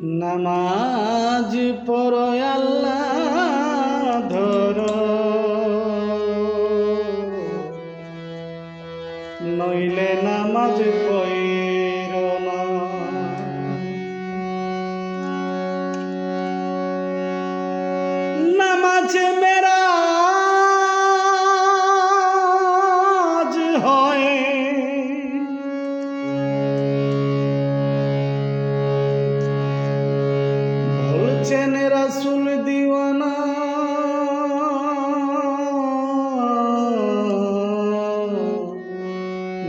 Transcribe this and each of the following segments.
নামাজ পড়ো নইলে নামাজ নামাজ মেরা রাসুল দিওয়ানা।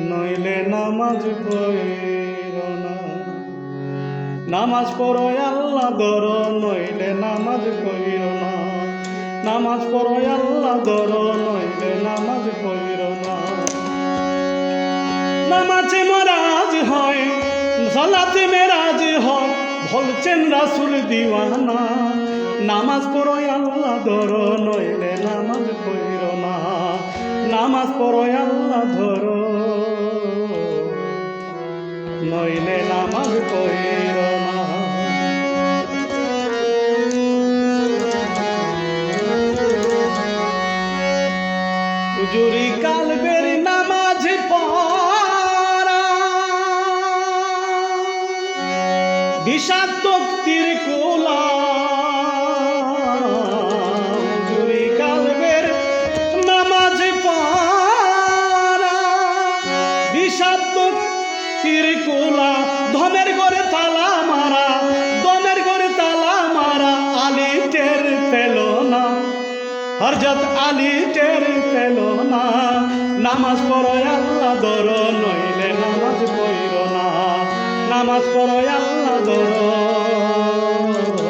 নইলে নামাজ নামাজ পড়ো আল্লাহ ধর, নইলে নামাজ পড়ির না। নামাজ পড়ো আল্লাহ ধর, নইলে নামাজ পড়ির না। নামাজে মরাজ হয়, সালাতে মেরাজ হয়, বলছেন রাসুল দিওয়ানা। নামাজ পড়ো আল্লাহ ধরো, নইলে নামাজ পড়ির না। নামাজ পড়ো আল্লাহ ধরো, নইলে নামাজ পড়ির না। হুজুরি কালবের পড়া। বিষাক্ত তীর বিষাক্ত। তীর কোলা ধমের করে তালা মারা, দমের করে তালা মারা, আলি টের পেল না। হরজত আলী টের পেল না। নামাজ পড়ো আল্লাহ ধর নইলে নামাজ পড়ির না। নামাজ পড়ো আল্লাহ ধর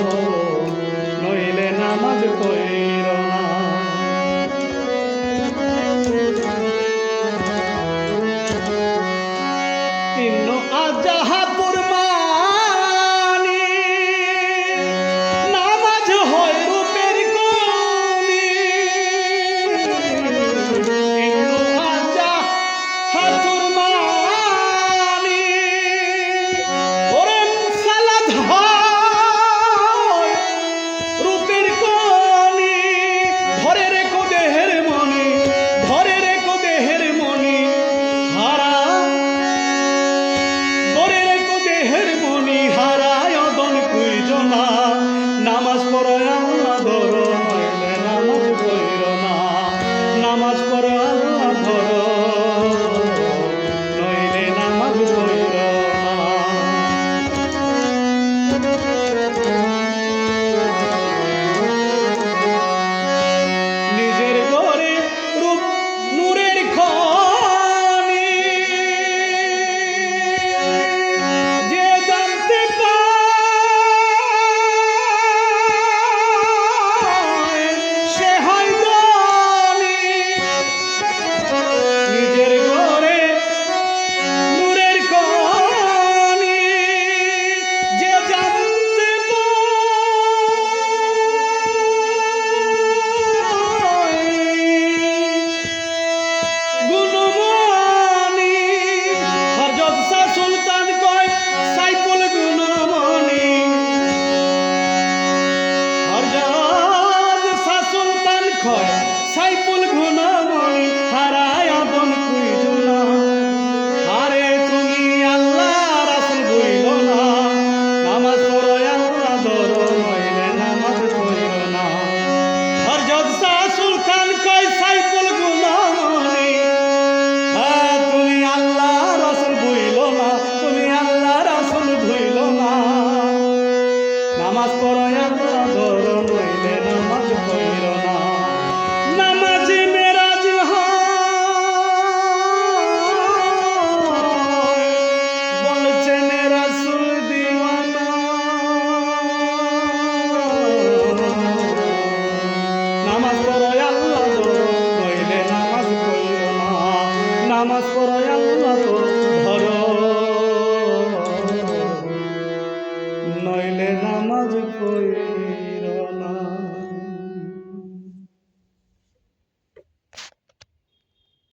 নামাজ পড়ো আল্লাহ ধরো নইলে নামাজ পড়ে